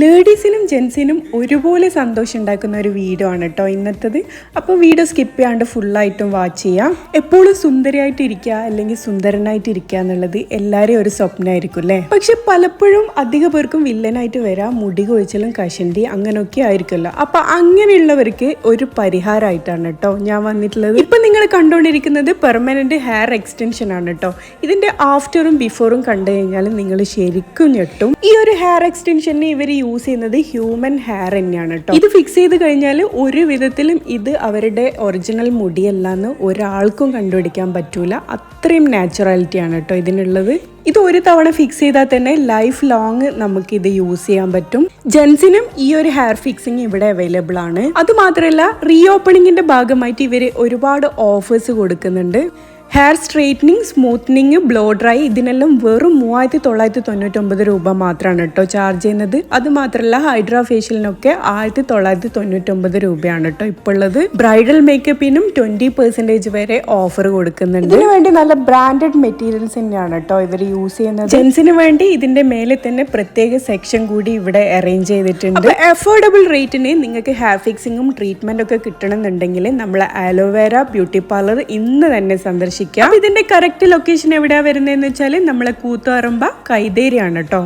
ലേഡീസിനും ജെൻസിനും ഒരുപോലെ സന്തോഷം ഉണ്ടാക്കുന്ന ഒരു വീഡിയോ ആണ് കേട്ടോ ഇന്നത്തത്. അപ്പോൾ വീഡിയോ സ്കിപ്പ് ചെയ്യാണ്ട് ഫുള്ളായിട്ടും വാച്ച് ചെയ്യാം. എപ്പോഴും സുന്ദരിയായിട്ട് ഇരിക്കുക അല്ലെങ്കിൽ സുന്ദരനായിട്ട് ഇരിക്കുക എന്നുള്ളത് എല്ലാവരെയും ഒരു സ്വപ്നമായിരിക്കും അല്ലേ പക്ഷെ പലപ്പോഴും അധിക പേർക്കും വില്ലനായിട്ട് വരാം. മുടി കൊഴിച്ചലും കഷണ്ടി അങ്ങനെയൊക്കെ ആയിരിക്കുമല്ലോ. അപ്പോൾ അങ്ങനെയുള്ളവർക്ക് ഒരു പരിഹാരമായിട്ടാണ് കേട്ടോ ഞാൻ വന്നിട്ടുള്ളത്. ഇപ്പം നിങ്ങൾ കണ്ടുകൊണ്ടിരിക്കുന്നത് പെർമനന്റ് ഹെയർ എക്സ്റ്റൻഷൻ ആണ് കേട്ടോ ഇതിന്റെ ആഫ്റ്ററും ബിഫോറും കണ്ടു കഴിഞ്ഞാൽ നിങ്ങൾ ശരിക്കും ഞെട്ടും. ഈ ഒരു ഹെയർ എക്സ്റ്റെൻഷനെ ഇവർ യൂസ് ചെയ്യുന്നത് ഹ്യൂമൻ ഹെയർ തന്നെയാണ് കേട്ടോ ഇത് ഫിക്സ് ചെയ്ത് കഴിഞ്ഞാൽ ഒരു വിധത്തിലും ഇത് അവരുടെ ഒറിജിനൽ മുടിയല്ല എന്ന് ഒരാൾക്കും കണ്ടുപിടിക്കാൻ പറ്റൂല. അത്രയും നാച്ചുറാലിറ്റി ആണ് കേട്ടോ ഇതിനുള്ളത്. ഇത് ഒരു തവണ ഫിക്സ് ചെയ്താൽ തന്നെ ലൈഫ് ലോങ് നമുക്ക് ഇത് യൂസ് ചെയ്യാൻ പറ്റും. ജെൻസിനും ഈ ഒരു ഹെയർ ഫിക്സിങ് ഇവിടെ അവൈലബിൾ ആണ്. അത് മാത്രമല്ല റീ ഓപ്പണിങ്ങിന്റെ ഭാഗമായിട്ട് ഇവർ ഒരുപാട് ഓഫേഴ്സ് കൊടുക്കുന്നുണ്ട്. Hair straightening smoothening blow dry ഇതിനെല്ലാം വെറും മൂവായിരത്തി തൊള്ളായിരത്തി തൊണ്ണൂറ്റൊമ്പത് രൂപ മാത്രമാണ് കേട്ടോ ചാർജ് ചെയ്യുന്നത്. അത് മാത്രമല്ല ഹൈഡ്രാ ഫേഷ്യലിനൊക്കെ ആയിരത്തി തൊള്ളായിരത്തി തൊണ്ണൂറ്റൊമ്പത് രൂപയാണ് കേട്ടോ ഇപ്പോൾ ഉള്ളത്. ബ്രൈഡൽ മേക്കപ്പിനും ട്വന്റി പെർസെന്റേജ് വരെ ഓഫർ കൊടുക്കുന്നുണ്ട്. ഇതിനു വേണ്ടി നല്ല ബ്രാൻഡഡ് മെറ്റീരിയൽസ് തന്നെയാണ് കേട്ടോ ഇവർ യൂസ് ചെയ്യുന്നത്. ജെൻസിന് വേണ്ടി ഇതിന്റെ മേലെ തന്നെ പ്രത്യേക സെക്ഷൻ കൂടി ഇവിടെ അറേഞ്ച് ചെയ്തിട്ടുണ്ട്. അഫോർഡബിൾ റേറ്റിന് നിങ്ങൾക്ക് ഹെയർ ഫിക്സിങ്ങും ട്രീറ്റ്മെന്റ് ഒക്കെ കിട്ടണമെന്നുണ്ടെങ്കിൽ നമ്മളെ ആലോവേര ബ്യൂട്ടി പാർലർ ഇന്ന് തന്നെ സന്ദർശിക്കാം അപ്പൊ ഇതിന്റെ കറക്റ്റ് ലൊക്കേഷൻ എവിടെയാ വരുന്നതെന്ന് വെച്ചാൽ നമ്മളെ കൂത്തുപറമ്പ കൈതേരിയാണ് കേട്ടോ